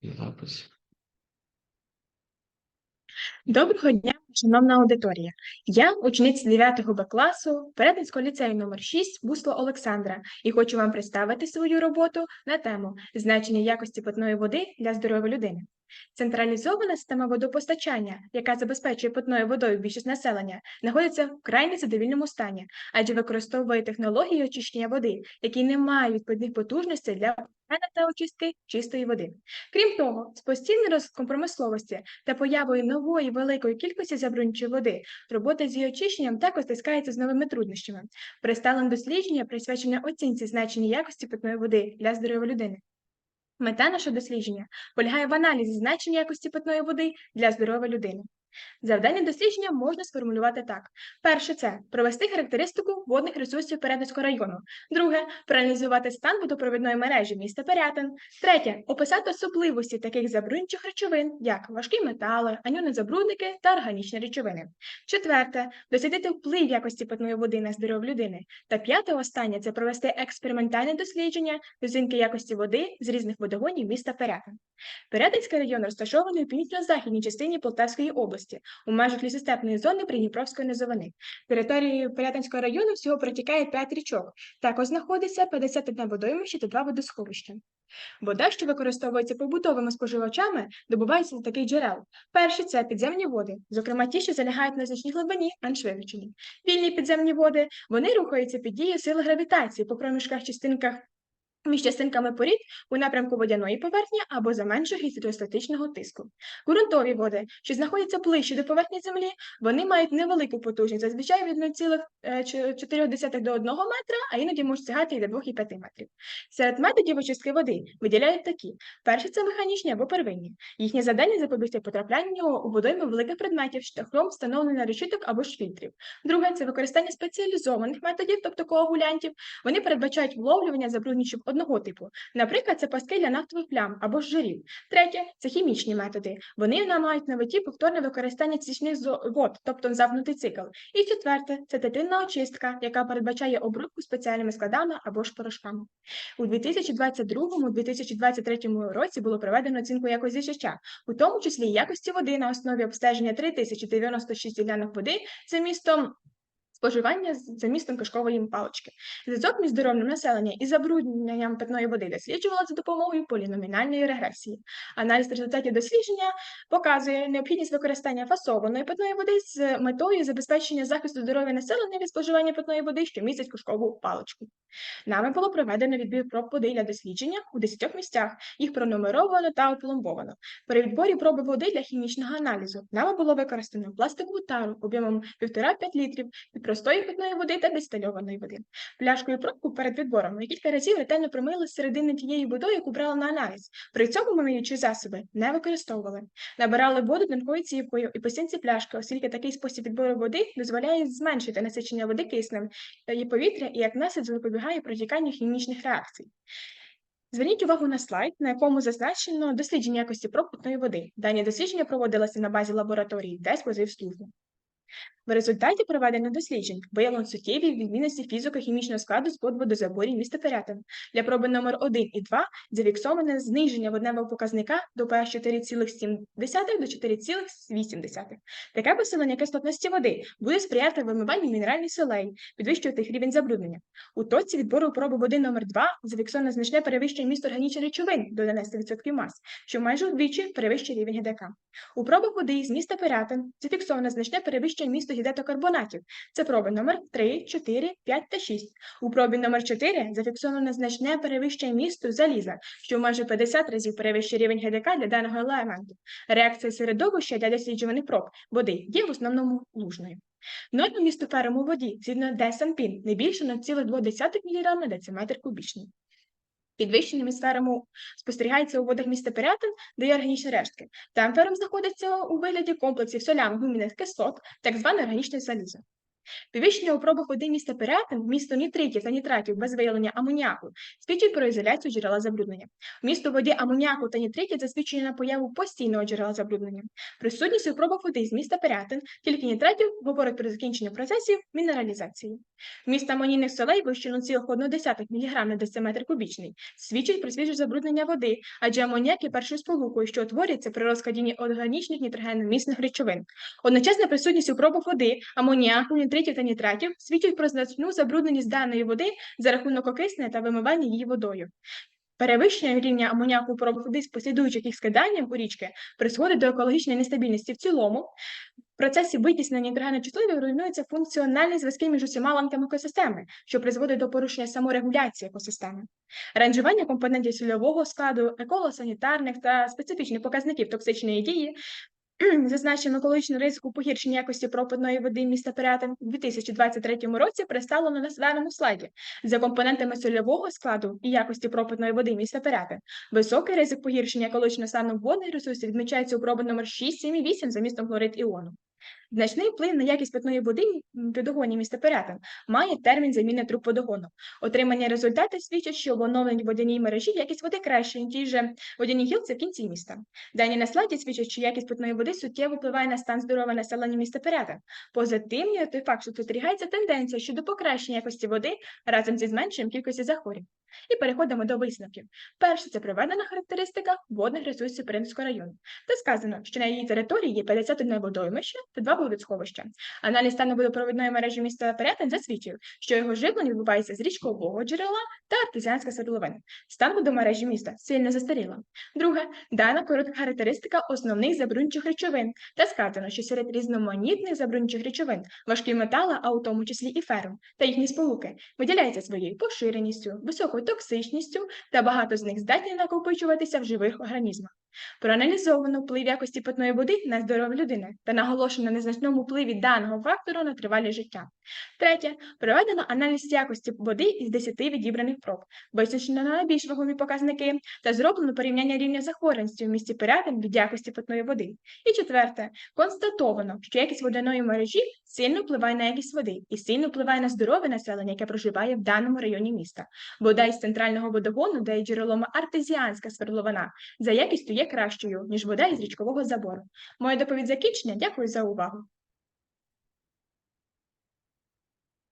І запис. Доброго дня, шановна аудиторія. Я учениця 9 Б класу Перетинського ліцею номер 6 Бусло Олександра і хочу вам представити свою роботу на тему значення якості питної води для здоров'я людини. Централізована система водопостачання, яка забезпечує питною водою більшість населення, знаходиться в крайне задовільному стані, адже використовує технології очищення води, які не мають відповідних потужностей для та очистки чистої води. Крім того, з постійним розвитком промисловості та появою нової великої кількості забруднюючої води, робота з її очищенням також стискається з новими труднощами. Представлено дослідження присвячене оцінці значення якості питної води для здоров'я людини. Мета нашого дослідження полягає в аналізі значення якості питної води для здоров'я людини. Завдання дослідження можна сформулювати так: перше це провести характеристику водних ресурсів Перетинського району. Друге проаналізувати стан водопровідної мережі міста Перетин. Третє описати особливості таких забруднюючих речовин, як важкі метали, анюни забрудники та органічні речовини. Четверте дослідити вплив якості питної води на здоров'я людини. Та п'яте останнє це провести експериментальне дослідження оцінки якості води з різних водогонів міста Перетин. Перетинський район розташований у північно-західній частині Полтавської області, у межах лісостепної зони Придніпровської низовини. Територією Перетинського району всього протікає 5 річок. Також знаходиться 51 водоймище та 2 водосховища. Вода, що використовується побутовими споживачами, добувається з таких джерел. Перші це підземні води, зокрема ті, що залягають на значній глибині, менш вивчені. Вільні підземні води вони рухаються під дією сили гравітації по проміжках частинках між частинками порід у напрямку водяної поверхні або за меншого гідростатичного тиску. Ґрунтові води, що знаходяться ближче до поверхні землі, вони мають невелику потужність, зазвичай від 0,4 до 1 метра, а іноді можуть сягати і до 2,5 метрів. Серед методів очистки води виділяють такі: перші це механічні або первинні. Їхнє завдання запобігти потраплянню у водойми великих предметів шляхом встановлення решіток або ж фільтрів. Друге це використання спеціалізованих методів, тобто коагулянтів. Вони передбачають вловлювання забруднюючих одного типу. Наприклад, це пастки для нафтових плям або жирів. Третє це хімічні методи. Вони нам мають на меті повторне використання цічних вод, тобто замкнутий цикл. І четверте це тетинна очистка, яка передбачає обробку спеціальними складами або ж порошками. У 2022-2023 році було проведено оцінку якості життя, у тому числі якості води на основі обстеження 3096 ділянок води за містом споживання за містом кишкової палички. Зв'язок між здоров'ям населення і забрудненням питної води досліджувала за допомогою поліномінальної регресії. Аналіз результатів дослідження показує необхідність використання фасованої питної води з метою забезпечення захисту здоров'я населення від споживання питної води, що містить кишкову паличку. Нами було проведено відбір проб води для дослідження у 10 місцях. Їх пронумеровано та опломбовано. При відборі проби води для хімічного аналізу нами було використано пластикову тару об'ємом 1,5-5 літрів простої питної води та дистильованої води. Пляшку і пробку перед відбором ми кілька разів ретельно промили середини тієї водою, яку брали на аналіз. При цьому ми миючі засоби не використовували. Набирали воду тонкою цівкою і по стінці пляшки, оскільки такий спосіб відбору води дозволяє зменшити насичення води киснем і повітря і як наслідок запобігає протіканню хімічних реакцій. Зверніть увагу на слайд, на якому зазначено дослідження якості проб питної води. Дані дослідження проводилися на базі лабораторії ДЕС службу. В результаті проведення досліджень виявлено суттєві відмінності фізико-хімічного складу з водозаборів міста Перетин. Для проби номер 1 і 2 зафіксоване зниження водневого показника до pH 4,7 до 4,8. Таке посилення кислотності води буде сприяти вимиванню мінеральних солей, підвищувати їх рівень забруднення. У точці відбору проби води номер 2 зафіксовано значне перевищення місту органічних речовин до 11% мас, що майже вдвічі перевищує рівень ГДК. У пробах води з міста Перетин зафіксовано значне перевищення місту гідатокарбонатів. Це проби номер 3, 4, 5 та 6. У пробі номер 4 зафіксовано незначне перевищення місту заліза, що майже 50 разів перевищує рівень ГДК для даного елементу. Реакція середовища для досліджуваних проб води є в основному лужною. Норма місту у воді згідно ДСМПІН не більше 0,2 мг на дециметр кубічний. Підвищення сферами спостерігається у водах міста Пирятин, де є органічні рештки. Там знаходиться у вигляді комплексів соляно-гумінних кислот, так зване органічне залізо. Підвищення у пробах води міста Пирятин, місто нітритів та нітратів без виявлення амоніаку свідчить про ізоляцію джерела забруднення. Вмісто воді амоніаку та нітритів засвідчує на появу постійного джерела забруднення. Присутність у пробах води з міста Пирятин, тільки нітратів говорить про закінчення процесів мінералізації. Вміст амонійних солей вище 0,1 мг на дециметр кубічний свідчить про свіже забруднення води, адже амоніак є першою сполукою, що утворюється при розкладінні органічних нітрогеномісних речовин. Одночасна присутність у пробах води, амоніаку, нітритів та нітратів свідчить про значну забрудненість даної води за рахунок окиснення та вимивання її водою. Перевищення рівня амоніаку води з послідуючих їх скиданням у річки призводить до екологічної нестабільності в цілому. В процесі витіснення нітрогеночисливих руйнуються функціональні зв'язки між усіма ланками екосистеми, що призводить до порушення саморегуляції екосистеми. Ранжування компонентів сільового складу, еколосанітарних та специфічних показників токсичної дії Зазначено екологічну ризику погіршення якості пропадної води міста Пирятин у 2023 році представлено на даному слайді. За компонентами сольового складу і якості пропадної води міста Пирятин. Високий ризик погіршення екологічного стану водних ресурсів відмічається у пробі номер 6, 7 і 8 за містом хлорид іону. Значний вплив на якість питної води в водогоні міста Пирятин має термін заміни труб водогону. Отримання результатів свідчать, що в оновленій водяній мережі якість води краще, ніж тій же водяній гілці в кінці міста. Дані на слайді свідчать, що якість питної води суттєво впливає на стан здоров'я населення міста Пирятин. Позитивний той факт, що спостерігається тенденція щодо покращення якості води разом зі зменшенням кількості захворювань. І переходимо до висновків. Перше це приведена характеристика водних ресурсів Примського району. Де сказано, що на її території є 51 водоймище та два водосховища. Аналіз стану водопровідної мережі міста Пирятин засвідчив, що його живлення відбувається з річкового джерела та артезіанська свердловина. Стан водомережі міста сильно застаріла. Друге, дана коротка характеристика основних забруднюючих речовин. Та сказано, що серед різноманітних забруднюючих речовин важкі метали, а у тому числі і ферум, та їхні сполуки виділяються своєю поширеністю, високою токсичністю та багато з них здатні накопичуватися в живих організмах. Проаналізовано вплив якості питної води на здоров'я людини та наголошено на незначному впливі даного фактору на тривалість життя. Третє, проведено аналіз якості води із 10 відібраних проб, визначено найбільш вагомі показники та зроблено порівняння рівня захворюваності в місті Пирятин від якості питної води. І четверте, констатовано, що якість водяної мережі сильно впливає на якість води і сильно впливає на здоров'я населення, яке проживає в даному районі міста. Вода із центрального водогону, де є джерелом артезіанська свердловина, за якістю є кращою, ніж вода із річкового забору. Моя доповідь закінчення. Дякую за увагу.